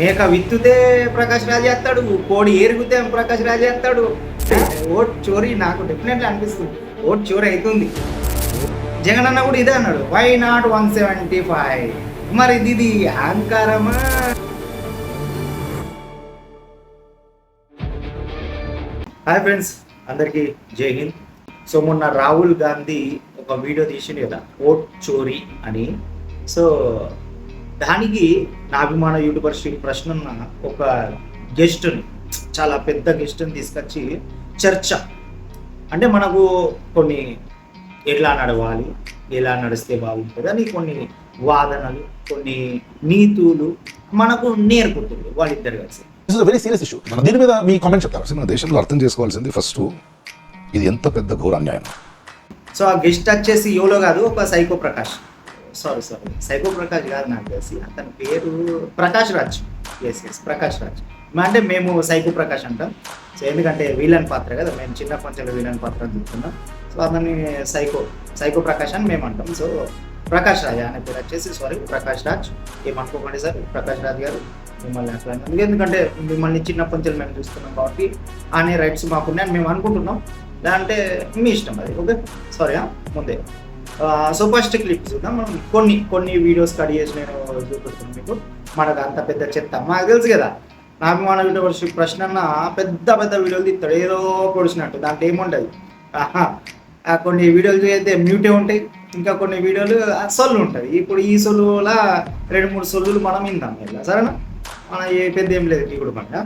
మేక విత్తుతే ప్రకాష్ రాజ్ చేస్తాడు కోడి ఏరుగుతే ప్రకాష్ రాజ్ చేస్తాడు. ఓట్ చోరీ నాకు డెఫినెట్లీ అనిపిస్తుంది. ఓట్ చోరీ అవుతుంది జగన్ అన్న కూడా ఇదే అన్నాడు why not one seventy five మరి ఇది ఇది అహంకారమా? హాయ్ ఫ్రెండ్స్ అందరికీ జై హింద్. సో మొన్న రాహుల్ గాంధీ ఒక వీడియో తీసింది కదా ఓట్ చోరీ అని. సో దానికి నా అభిమాన యూట్యూబర్ శ్రీ ప్రశ్న ఒక గెస్ట్ని చాలా పెద్ద గెస్ట్ని తీసుకొచ్చి చర్చ. అంటే మనకు కొన్ని ఎట్లా నడవాలి ఎలా నడిస్తే బాగుంటుంది అని కొన్ని వాదనలు కొన్ని నీతులు మనకు నేర్పుతుంది వాళ్ళిద్దరు కలిసి. This is very serious issue దీని మీద మీ కామెంట్ చెప్తారు. మన దేశంలో అర్థం చేసుకోవాల్సింది ఫస్ట్ ఇది ఎంత పెద్ద ఘోర అన్యాయం సో ఆ గెస్ట్ వచ్చేసి యోలో కాదు ఒక psycho Prakash. Sorry sorry psycho Prakash గారు నాకు తెలిసి అతని పేరు Prakash Raj. Yes yes Prakash Raj. అంటే మేము సైకో ప్రకాష్ అంటాం. సో ఎందుకంటే వీలన్ పాత్ర కదా మేము చిన్న పంచలో వీలన్ పాత్ర చూస్తున్నాం. సో అతన్ని సైకో సైకో ప్రకాష్ అని మేము అంటాం. సో ప్రకాష్ రాజ్ అనే పేరు వచ్చేసి సారీ ప్రకాష్ రాజ్. ఏమనుకోకండి సార్ ప్రకాష్ రాజ్ గారు మిమ్మల్ని అట్లా ఎందుకంటే మిమ్మల్ని చిన్నప్పటి నుంచి మేము చూస్తున్నాం కాబట్టి అనే రైట్స్ మాకున్నాయని మేము అనుకుంటున్నాం. అంటే మీ ఇష్టం అది ఓకే? సారీ ముందే. సో ఫస్ట్ క్లిప్ చూద్దాం. మనం కొన్ని కొన్ని వీడియోస్ కట్ చేసి నేను చూపిస్తాను మీకు. మనకు అంత పెద్ద చెత్త. మాకు తెలుసు కదా నాకు మన యూట్యూబర్స్ ప్రశ్న అన్న పెద్ద పెద్ద వీడియోలు తీస్తాడు. ఏదో పొడిచినట్టు. దాంట్లో ఏముండదు. ఆహా. కొన్ని వీడియోలు అయితే మ్యూటే ఉంటాయి. ఇంకా కొన్ని వీడియోలు ఆ సొల్లు ఉంటుంది ఇప్పుడు ఈ సొల్లులా రెండు మూడు సొల్లులు మనం ఇందాం ఇలా సరేనా? మన ఏ పెద్ద ఏం లేదు. ఇప్పుడు మన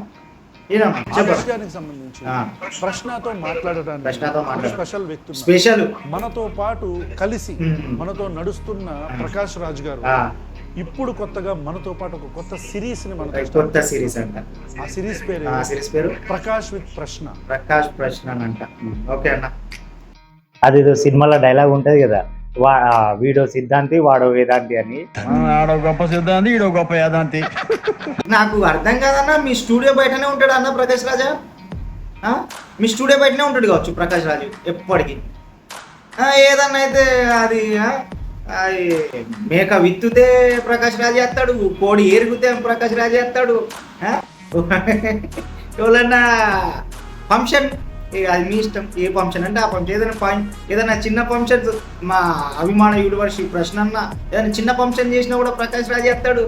ఏనా ఆ చెప్పండి. విషయానికి సంబంధించి. ప్రశ్నతో మాట్లాడడానికి ప్రశ్నతో ఒక మాట్లాడ- స్పెషల్ వ్యక్తి ఉన్నారు. స్పెషల్. మనతో పాటు కలిసి. మనతో నడుస్తున్న ప్రకాష్ రాజ్ గారు ఇప్పుడు కొత్తగా మనతో పాటు ఒక కొత్త సిరీస్ని మనతో కొత్త సిరీస్ అంట. ఆ సిరీస్ పేరు ఆ సిరీస్ పేరు ప్రకాష్ విత్ ప్రశ్న. ప్రకాష్ ప్రశ్న అని అంట ఓకే అన్న. అది సినిమాలో డైలాగ్ ఉంటది కదా. వీడో సిద్ధాంతి వాడో వేదాంతి అని ఆడో గొప్ప సిద్ధాంతి ఈడో గొప్ప యాదాంతి నాకు అర్థం కాదన్న మీ స్టూడియో బయటనే ఉంటాడు అన్న ప్రకాష్ రాజా? మీ స్టూడియో బయటనే ఉంటాడు కావచ్చు ప్రకాష్ రాజు ఎప్పటికీ ఏదన్నా అయితే అది మేక విత్తుతే ప్రకాష్ రాజు చేస్తాడు కోడి ఏరుగుతే ప్రకాష్ రాజు చేస్తాడు? ఎవరన్నా ఫంక్షన్ ఇక అది మీ ఇష్టం ఏ ఫంక్షన్ అంటే ఆ ఫంక్షన్ ఏదైనా పాయింట్ ఏదైనా చిన్న ఫంక్షన్ మా అభిమాన యూనివర్సిటీ ప్రశ్న అన్న ఏదైనా చిన్న ఫంక్షన్ చేసినా కూడా ప్రకాష్ రాజు చేస్తాడు?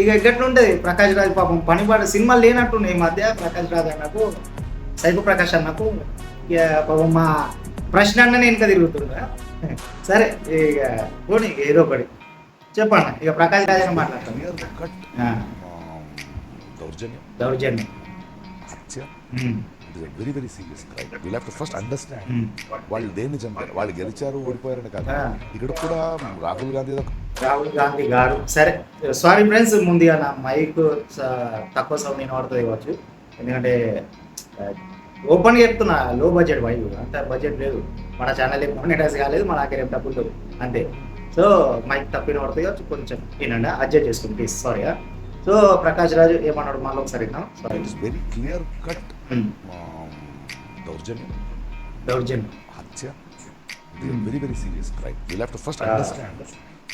ఇక ఎట్లా ఉంటుంది ప్రకాష్ రాజు పాపం పని పడ సినిమాలు లేనట్టున్నాయి ఈ మధ్య ప్రకాష్ రాజు అన్నకు సైకో ప్రకాష్ అన్నకు. ఇక పాపం మా ప్రశ్న అన్న వెనుక తిరుగుతుందా సరే ఇక పోనీ ఏదో ఒకటి. చెప్పండి ఇక ప్రకాష్ రాజు అని మాట్లాడతాం కట్. ఆ, దౌర్జన్యం. దౌర్జన్యం. It is very very serious crime will have to first understand. వాళ్ళు దేన్ని చంపారు. వాళ్ళు గెలిచారు ఓడిపోయారని కాదు. ఆ. ఇక్కడ కూడా రాహుల్ గాంధీ రాహుల్ గాంధీ గారు. సరే సారీ ఫ్రెండ్స్ ముందుగా నా మైక్ తక్కువ సౌండ్ వినబడుతుంది కావచ్చు ఎందుకంటే ఓపెన్గా చెప్తున్నా లో బడ్జెట్ వైపు అంత బడ్జెట్ లేదు. మన ఛానల్ మానిటైజ్ కాలేదు మన ఏం డబ్బులు అంతే. సో మైక్ తప్పు వినబడుతుంది కావచ్చు కొంచెం వినండి అడ్జస్ట్ చేసుకోండి please sorry so Prakash Raju ఏమన్నాడు మళ్ళీ ఒకసారి వెరీ క్లియర్ కట్ దౌర్జన్యం. దౌర్జన్యం. హత్య. Very very serious crime will have to first. Understand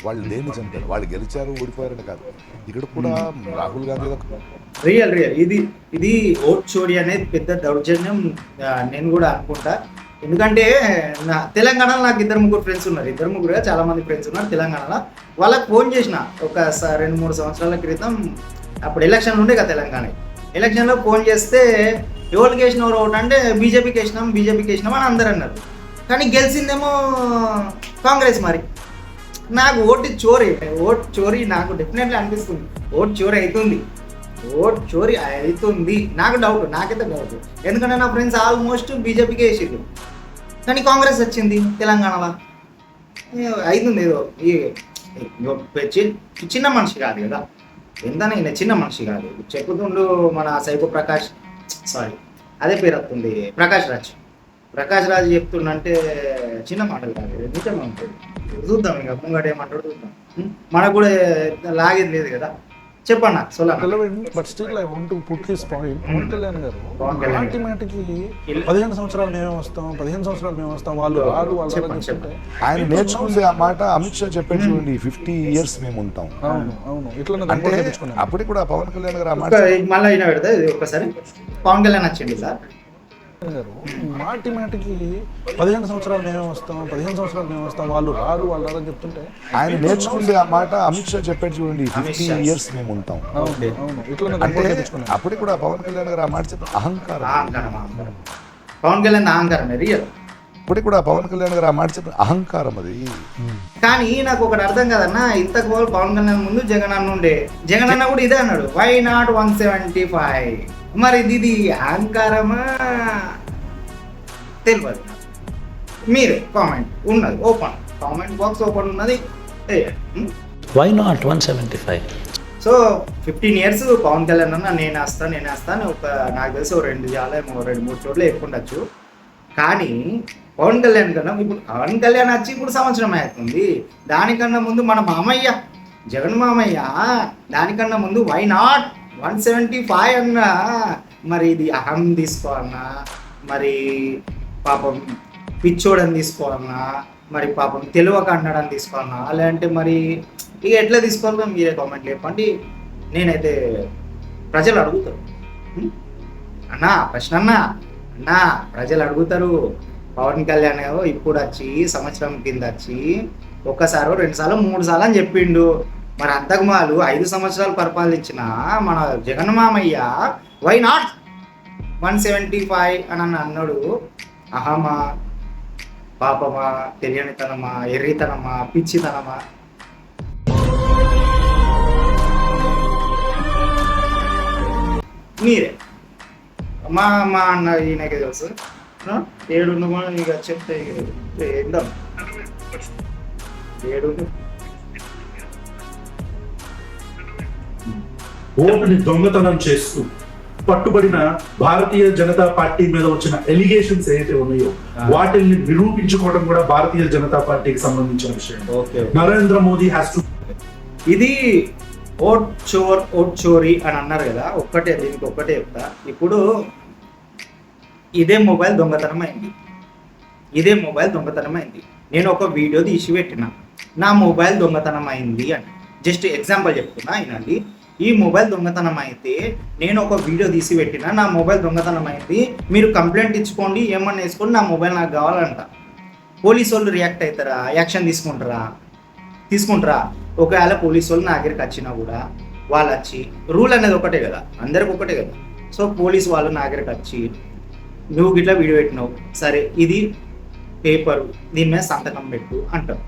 వాళ్ళు దేన్ని చంపారు. వాళ్ళు గెలిచారు ఓడిపోయారని కాదు. ఇక్కడ కూడా రాహుల్ గాంధీ రియల్ రియల్ ఇది ఇది ఓట్ చోరీ అనేది పెద్ద దౌర్జన్యం. నేను కూడా అనుకుంటా. ఎందుకంటే నా తెలంగాణలో నాకు ఇద్దరు ముగ్గురు ఫ్రెండ్స్ ఉన్నారు. ఇద్దరు ముగ్గురు చాలా మంది ఫ్రెండ్స్ ఉన్నారు తెలంగాణలో. వాళ్ళకి ఫోన్ చేసిన ఒక రెండు మూడు సంవత్సరాల క్రితం అప్పుడు ఎలక్షన్లు ఉండే కదా తెలంగాణ ఎలక్షన్లో ఫోన్ చేస్తే ఎవరికి వేసినవారు ఒకటి అంటే బీజేపీకి వేసినాం బీజేపీకి వేసినాం అని అందరు అన్నారు. కానీ గెలిచిందేమో కాంగ్రెస్ మరి. నాకు ఓటు చోరీ ఓటు చోరీ నాకు డెఫినెట్లీ అనిపిస్తుంది. ఓటు చోరీ అవుతుంది ఓట్ చోరీ అవుతుంది నాకు డౌట్ నాకైతే డౌట్ ఎందుకంటే నా ఫ్రెండ్స్ ఆల్మోస్ట్ బీజేపీకి వేసిండు కానీ కాంగ్రెస్ వచ్చింది తెలంగాణలో. ఏ, ఏదో ఈ చిన్న మనిషి కాదు కదా. ఎంతనే ఈయన చిన్న మనిషి కాదు. చెప్పుతుండు మన సైకో ప్రకాష్ సారీ అదే పేరు వస్తుంది ప్రకాష్ రాజ్. ప్రకాష్ రాజ్ చెప్తుండంటే చిన్న మాటలు కాదు నిజంగా ఉంటుంది. చూద్దాం ఇక ముంగట ఏమంటాడు చూద్దాం. మనకు కూడా లాగేది లేదు కదా. చెప్పన్నా సోలా. But still I want put point Pawan Kalyan గారు పవన్ కళ్యాణ్ మాటి మాటికి పదిహేను సంవత్సరాలు మేము వస్తాం పదిహేను సంవత్సరాలు మేము వస్తాం వాళ్ళు ఆయన నేర్చుకుంది ఆ మాట అమిత్ షా చెప్పాడు చూడండి ఫిఫ్టీ ఇయర్స్ మేము ఉంటాం. అవును అవును. ఇట్లా అంటే అప్పటికి కూడా పవన్ కళ్యాణ్ గారు ఆ మాట మళ్ళీ అయినా పెడతా ఇది ఒక్కసారి. పవన్ కళ్యాణ్ వచ్చింది సార్. గారు మాటి మాటికి పదిహేను సంవత్సరాలు మేము వస్తాం పదిహేను సంవత్సరాలు మేము వస్తాం వాళ్ళు రారు వాళ్ళు రారు అని చెప్తుంటే ఆయన నేర్చుకుంది ఆ మాట అమిత్ షా చెప్పాడు చూడండి ఫిఫ్టీ షా. ఇయర్స్ మేము ఉంటాం. అంటే అప్పటికి కూడా పవన్ కళ్యాణ్ గారు ఆ మాట చెప్పారు అహంకారం. పవన్ కళ్యాణ్ అహంకారం రియల్ ఇప్పటికి కూడా పవన్ కళ్యాణ్ గారు ఆ మాట చెప్పారు అహంకారం అది. కానీ నాకు ఒకటి అర్థం కదన్నా ఇంతకు పవన్ కళ్యాణ్ ముందు జగన్ అన్న ఉండే. జగన్ అన్న కూడా ఇదే అన్నాడు why not one seventy five మరి ఇది అహంకారమా? తెలియదు. మీరే కామెంట్ ఉన్నది ఓపెన్. కామెంట్ బాక్స్ ఓపెన్ ఉన్నది? Why not one seventy five so fifteen years Pawan Kalyan అన్న నేను వస్తాను నేను వస్తాను ఒక నాకు తెలిసి ఒక రెండు జాలేమో రెండు మూడు చోట్ల ఎక్కుండొచ్చు కానీ పవన్ కళ్యాణ్ కన్నా ఇప్పుడు పవన్ కళ్యాణ్ వచ్చి ఇప్పుడు సంవత్సరం అవుతుంది. దానికన్నా ముందు మన మామయ్య జగన్ మామయ్య దానికన్నా ముందు why not one seventy five అన్నా మరి ఇది అహం తీసుకోవాలన్నా మరి పాపం పిచ్చోడని తీసుకోవాలన్నా మరి పాపం తెలివక అన్నాడని తీసుకోవాలన్నా అంటే మరి ఇక ఎట్లా తీసుకోవాలో మీరే కామెంట్ చెప్పండి నేనైతే ప్రజలు అడుగుతారు. అన్నా ప్రశ్న అన్నా అన్నా ప్రజలు అడుగుతారు. పవన్ కళ్యాణ్ ఇప్పుడు వచ్చి సంవత్సరం కింద వచ్చి ఒక్కసారో రెండు సార్లు మూడు సార్లు అని చెప్పిండు. మరి అంతకుమాలు ఐదు సంవత్సరాలు పరిపాలించిన మన జగన్ మామయ్య why not one seventy five అని అన్న అన్నాడు. అహమా పాపమా తెలియనితనమా ఎర్రితనమా పిచ్చితనమా? మీరే. మా అమ్మ అన్న ఈయనకే తెలుసు. ఆ? ఏడు కూడా ఇక చెప్తే ఇక ఏందో. ఏడు ఓటుని దొంగతనం చేస్తూ పట్టుబడిన భారతీయ జనతా పార్టీ మీద వచ్చిన ఎలిగేషన్స్ ఏవైతే ఉన్నాయో వాటిని నిరూపించుకోవడం కూడా భారతీయ జనతా పార్టీకి సంబంధించిన విషయం. నరేంద్ర మోదీ హ్యాస్ టు ఇది ఓట్ చోర్ ఓట్ చోరీ అని అన్నారు కదా ఒక్కటే దీనికి ఒక్కటే చెప్తా. ఇప్పుడు ఇదే మొబైల్ దొంగతనం అయింది ఇదే మొబైల్ దొంగతనం అయింది నేను ఒక వీడియో తీసి పెట్టిన. నా మొబైల్ దొంగతనం అయింది అని. జస్ట్ ఎగ్జాంపుల్ చెప్తున్నా అయినండి ఈ మొబైల్ దొంగతనం అయితే నేను ఒక వీడియో తీసి పెట్టిన నా మొబైల్ దొంగతనం అయితే మీరు కంప్లైంట్ ఇచ్చుకోండి ఏమన్నా వేసుకోండి నా మొబైల్ నాకు కావాలంట. పోలీసు వాళ్ళు రియాక్ట్ అవుతారా యాక్షన్ తీసుకుంటారా? తీసుకుంటారా? ఒకవేళ పోలీసు వాళ్ళు నా దగ్గరికి వచ్చినా కూడా వాళ్ళు వచ్చి రూల్ అనేది ఒకటే కదా అందరికి ఒకటే కదా. సో పోలీసు వాళ్ళు నా దగ్గరికి వచ్చి నువ్వు గిట్లా వీడియో పెట్టినావు సరే ఇది పేపర్ దీని మీద సంతకం పెట్టు అంటారు.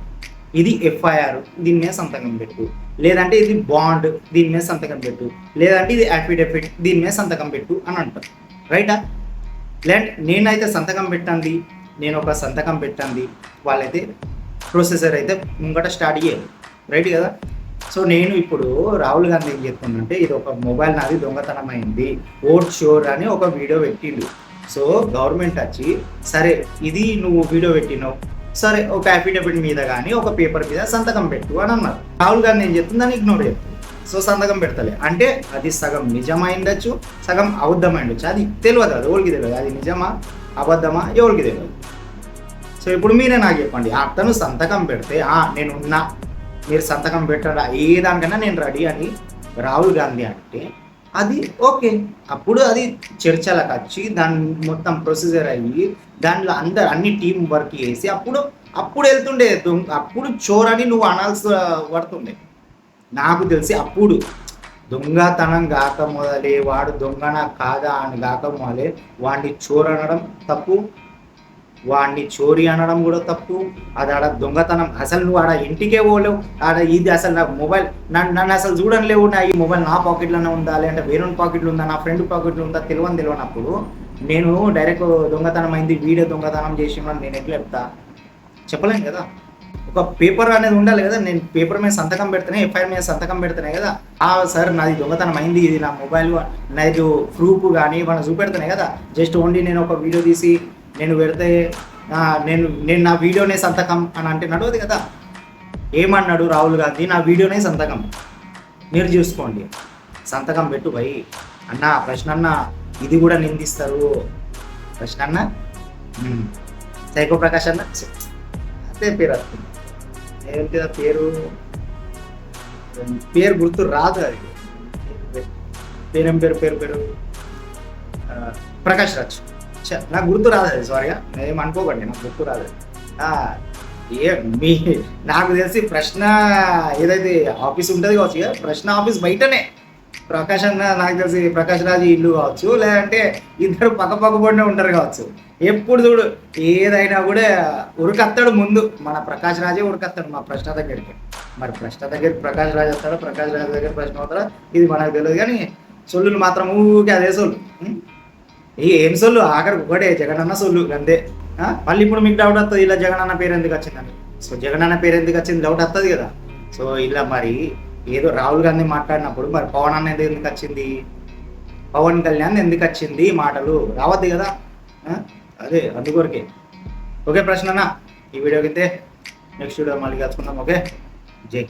ఇది ఎఫ్ఐఆర్ దీని మీద సంతకం పెట్టు. లేదంటే ఇది బాండ్ దీని మీద సంతకం పెట్టు. లేదంటే ఇది అఫిడవిట్ దీని మీద సంతకం పెట్టు అని అంటారు రైటా లేదంటే నేనైతే సంతకం పెట్టండి నేను ఒక సంతకం పెట్టండి వాళ్ళైతే ప్రొసెసర్ అయితే ముంగట స్టార్ట్ చేయాలి. రైట్ కదా? సో నేను ఇప్పుడు రాహుల్ గాంధీ ఏం చెప్తుందంటే ఇది ఒక మొబైల్ నాది దొంగతనం అయింది ఓట్ షోర్ అని ఒక వీడియో పెట్టిండు. సో గవర్నమెంట్ వచ్చి సరే ఇది నువ్వు వీడియో పెట్టినావు సరే ఒక అఫిడవిట్ మీద కానీ ఒక పేపర్ మీద సంతకం పెట్టు అని అన్నారు. రాహుల్ గాంధీ ఏం చెప్తుంది దాన్ని ఇగ్నోర్ చెప్తుంది సో సంతకం పెడతలే. అంటే అది సగం నిజమైండొచ్చు సగం అబద్ధమైండొచ్చు. అది తెలియదు అది ఎవరికి తెలియదు అది నిజమా అబద్ధమా ఎవరికి తెలియదు సో ఇప్పుడు మీరే నాకు చెప్పండి. అతను సంతకం పెడితే నేను ఉన్నా మీరు సంతకం పెట్టరా? ఏ దానికన్నా నేను రెడీ అని రాహుల్ గాంధీ అంటే అది ఓకే. అప్పుడు అది చర్చలకు వచ్చి దాని మొత్తం ప్రొసీజర్ అయ్యి దాంట్లో అందరు అన్ని టీం వర్క్ చేసి అప్పుడు అప్పుడు వెళ్తుండే దొంగ- అప్పుడు చోరని నువ్వు అనాల్సి పడుతుండే. నాకు తెలిసి అప్పుడు దొంగతనం కాక మొదలే వాడు దొంగన కాదా అని కాక మొదలే వాడిని చోరనడం తప్పు వాడిని చోరీ అనడం కూడా తప్పు. అది ఆడ దొంగతనం. అసలు నువ్వు ఆడ ఇంటికే పోలేవు. ఆడ ఇది అసలు నా మొబైల్ నన్ను నన్ను అసలు చూడలేవు నా ఈ మొబైల్ నా పాకెట్లోనే ఉందా లేదంటే వేరే పాకెట్లో ఉందా? నా ఫ్రెండ్ పాకెట్లో ఉందా? తెలియని తెలియనప్పుడు నేను డైరెక్ట్ దొంగతనం అయింది. వీడియో దొంగతనం చేసిన నేను ఎట్లా చెప్తా? చెప్పలేను కదా. ఒక పేపర్ అనేది ఉండాలి కదా. నేను పేపర్ మీద సంతకం పెడితేనే ఎఫ్ఐఆర్ మీద సంతకం పెడితేనే కదా. ఆ సార్ నాది దొంగతనం అయింది. ఇది నా మొబైల్ నాది ప్రూఫ్ కానీ మనం చూపెడుతున్నాయి కదా. జస్ట్ ఓన్లీ నేను ఒక వీడియో తీసి నేను పెడితే నేను నేను నా వీడియోనే సంతకం అని అంటే నడవదు కదా. ఏమన్నాడు రాహుల్ గాంధీ? నా వీడియోనే సంతకం. మీరు చూసుకోండి. సంతకం పెట్టు భయ్ అన్న ప్రశ్న అన్న ఇది కూడా నిందిస్తారు. ప్రశ్న అన్న సైకో ప్రకాష్ అన్న? అదే పేరు వస్తుంది ఏంటి ఆ పేరు పేరు గుర్తు రాదు అది. పేరేం పేరు పేరు పేరు? ప్రకాష్ రాజ్. నాకు గుర్తు రాదు అది సారీగా నేను అనుకోకండి నాకు గుర్తు రాదు ఏ మీ నాకు తెలిసి ప్రశ్న ఏదైతే ఆఫీస్ ఉంటుంది కావచ్చు ఇక ప్రశ్న ఆఫీస్ బయటనే. ప్రకాష్ అన్న నాకు తెలిసి ప్రకాష్ రాజు ఇల్లు కావచ్చు లేదంటే ఇద్దరు పక్క పక్క పడినే ఉంటారు కావచ్చు. ఎప్పుడు చూడు ఏదైనా కూడా ఉరికత్తాడు ముందు. మన ప్రకాష్ రాజే ఉరికత్తాడు మా ప్రశ్న దగ్గరికి. మరి ప్రశ్న దగ్గర ప్రకాష్ రాజు వస్తాడు ప్రకాష్ రాజు దగ్గర ప్రశ్న అవుతాడా ఇది మనకు తెలియదు కానీ సొల్లులు మాత్రం ఊరికే అదే సొల్లు. ఏ ఏం సొల్లు? ఆఖరికి ఒకటే జగనన్న సొల్లు అంతే. మళ్ళీ ఇప్పుడు మీకు డౌట్ వస్తుంది ఇలా జగనన్న పేరు ఎందుకు వచ్చిందని. సో జగనన్న పేరు ఎందుకు వచ్చింది? డౌట్ వస్తుంది కదా. సో ఇలా మరి ఏదో రాహుల్ గాంధీ మాట్లాడినప్పుడు మరి పవన్ అన్న ఎందుకు వచ్చింది? పవన్ కళ్యాణ్ ఎందుకు వచ్చింది? మాటలు రావద్దు కదా. అదే అందుకొరకే. ఓకే ప్రశ్న ఈ వీడియోకి అయితే నెక్స్ట్ వీడియో మళ్ళీ కలుసుకుందాం ఓకే? జై